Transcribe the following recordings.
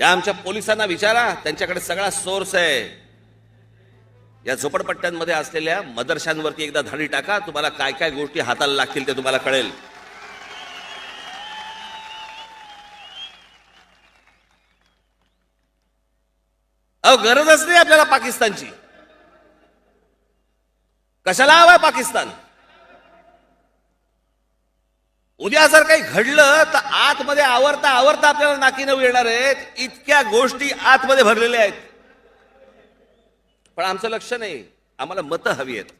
या आमच्या पोलिसांना विचारा त्यांच्याकडे सगळा सोर्स आहे. या झोपडपट्ट्यांमध्ये असलेल्या मदरशांवरती एकदा धाडी टाका तुम्हाला काय काय गोष्टी हाताला लागतील ते तुम्हाला कळेल. अहो गरजच नाही आपल्याला पाकिस्तानची. कशाला हवाय पाकिस्तान? उद्या जर काही घडलं तर आतमध्ये आवरता आवरता आपल्याला नाकी नऊ येणार आहेत. इतक्या गोष्टी आतमध्ये भरलेल्या आहेत. पण आमचं लक्ष नाही. आम्हाला मतं हवी आहेत.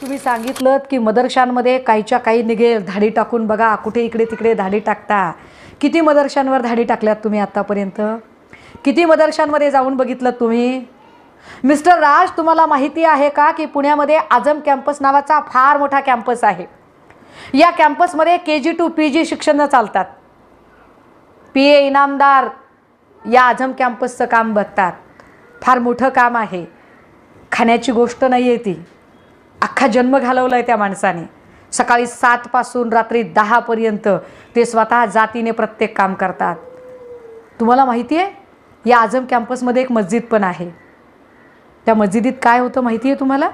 तुम्ही सांगितलं की मदरशांमध्ये काहीच्या काही निघेल. धाडी टाकून बघा कुठे इकडे तिकडे धाडी टाकता. किती मदरशांवर धाडी टाकल्यात तुम्ही आत्तापर्यंत किती मदरशांमध्ये जाऊन बघितलं तुम्ही? मिस्टर राज तुम्हाला माहिती आहे का की पुण्यामध्ये आझम कॅम्पस नावाचा फार मोठा कॅम्पस आहे? या कॅम्पसमध्ये के जी टू पी जी शिक्षणं चालतात. पी ए इनामदार या आझम कॅम्पसचं काम बघतात. फार मोठं काम आहे. खाण्याची गोष्ट नाही आहे ती. अख्खा जन्म घालवला आहे त्या माणसाने. सकाळी सातपासून रात्री दहापर्यंत ते स्वतः जातीने प्रत्येक काम करतात. तुम्हाला माहिती आहे या आझम कॅम्पसमध्ये एक मस्जिद पण आहे. त्या मस्जिदीत काय होतं माहिती आहे तुम्हाला?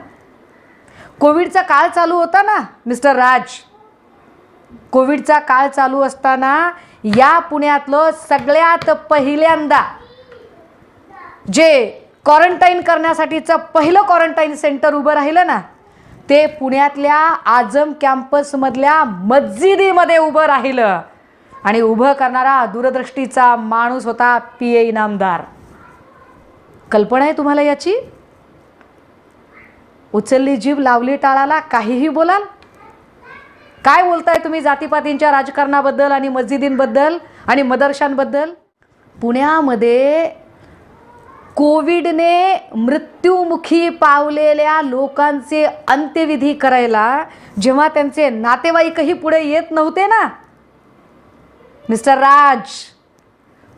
कोविडचा काळ चालू होता ना मिस्टर राज? कोविडचा काळ चालू असताना या पुण्यातलं सगळ्यात पहिल्यांदा जे क्वारंटाईन करण्यासाठीचं पहिलं क्वारंटाईन सेंटर उभं राहिलं ना ते पुण्यातल्या आझम कॅम्पसमधल्या मस्जिदीमध्ये उभं राहिलं. आणि उभं करणारा दूरदृष्टीचा माणूस होता पी ए इनामदार. कल्पना आहे तुम्हाला याची? उचलली जीव लावली टाळाला काहीही बोलाल? काय बोलताय तुम्ही जातीपातींच्या राजकारणाबद्दल आणि मस्जिदींबद्दल आणि मदरशांबद्दल? पुण्यामध्ये कोविडने मृत्युमुखी पावलेल्या लोकांचे अंत्यविधी करायला जेव्हा त्यांचे नातेवाईकही पुढे येत नव्हते ना? मिस्टर राज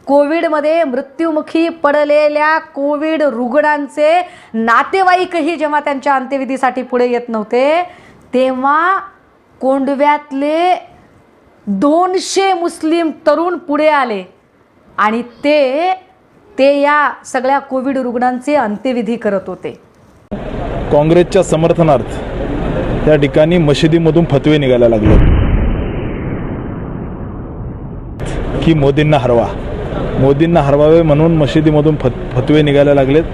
कोविडमध्ये मृत्युमुखी पडलेल्या कोविड रुग्णांचे नातेवाईकही जेव्हा त्यांच्या अंत्यविधीसाठी पुढे येत नव्हते तेव्हा कोंडव्यातले दोनशे मुस्लिम तरुण पुढे आले. आणि ते ते या सगळ्या कोविड रुग्णांचे अंत्यविधी करत होते. काँग्रेसच्या समर्थनार्थ त्या ठिकाणी मशिदीमधून फतवे निघायला लागले की मोदींना हरवा. मोदींना हरवावे म्हणून मशिदीमधून फत फतवे निघायला लागलेत.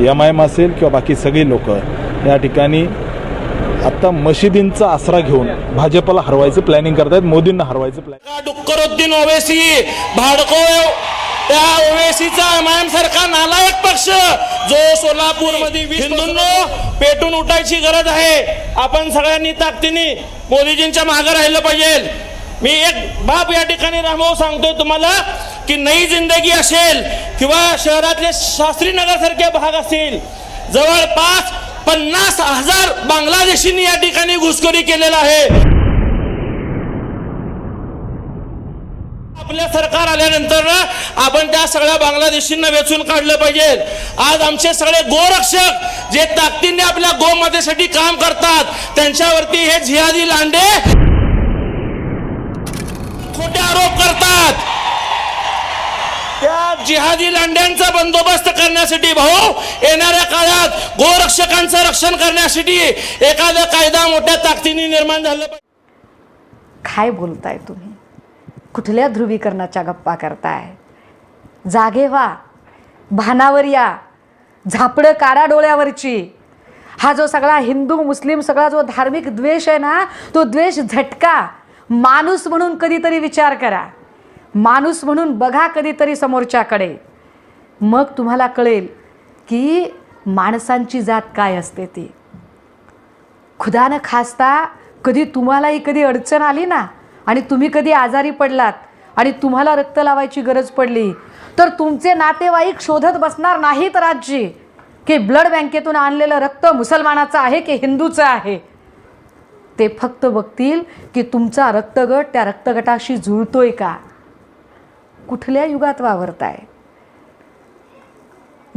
एम आय एम असेल किंवा बाकी सगळी लोक या ठिकाणी आता मशिदींचा आसरा घेऊन भाजपला हरवायचं प्लॅनिंग करतायत मोदींना हरवायचं प्लॅन का डुक्करुद्दीन ओवेसी भाडको त्या ओवेसीचा एमआयएम सारखा नालायक पक्ष जो सोलापूरमध्ये हिंदूंनो पेटून उठायची गरज आहे. आपण सगळ्यांनी ताकदीने मोदीजींच्या मागे राहिलं पाहिजे. मी एक बाप या ठिकाणी रामभाऊ सांगतोय तुम्हाला की नई जिंदगी असेल किंवा शहरातले शास्त्रीनगर सारखे भाग असतील जवळपास पन्नास हजार बांगलादेशींनी या ठिकाणी घुसखोरी केलेला आहे. आपल्या सरकार आल्यानंतर ना आपण त्या सगळ्या बांगलादेशींना वेचून काढलं पाहिजे. आज आमचे सगळे गोरक्षक जे ताकदीने आपल्या गोमातेसाठी काम करतात त्यांच्यावरती हे झियादी लांडे. खोटे आरोप जिहादी लांड्यांचा बंदोबस्त करण्यासाठी भाऊ येणाऱ्या काळात गोरक्षकांचं रक्षण करण्यासाठी एखादा कायदा मोठ्या ताकदीने निर्माण झालं काय बोलताय तुम्ही? कुठल्या ध्रुवीकरणाच्या गप्पा करताय? जागे व्हा. भानावर या. झापडं काढा डोळ्यावरची. हा जो सगळा हिंदू मुस्लिम सगळा जो धार्मिक द्वेष आहे ना तो द्वेष झटका. माणूस म्हणून कधीतरी विचार करा. माणूस म्हणून बघा कधीतरी समोरच्याकडे. मग तुम्हाला कळेल की माणसांची जात काय असते ती. खुदानं खासता कधी तुम्हालाही कधी अडचण आली ना आणि तुम्ही कधी आजारी पडलात आणि तुम्हाला रक्त लावायची गरज पडली तर तुमचे नातेवाईक शोधत बसणार नाहीत राज्य की ब्लड बँकेतून आणलेलं रक्त मुसलमानाचं आहे की हिंदूचं आहे? ते फक्त बघतील की तुमचा रक्तगट त्या रक्तगटाशी जुळतोय का? कुठल्या युगात वावरताय?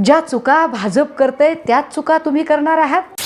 ज्या चुका भाजप करते त्याच चुका तुम्ही करणार आहात?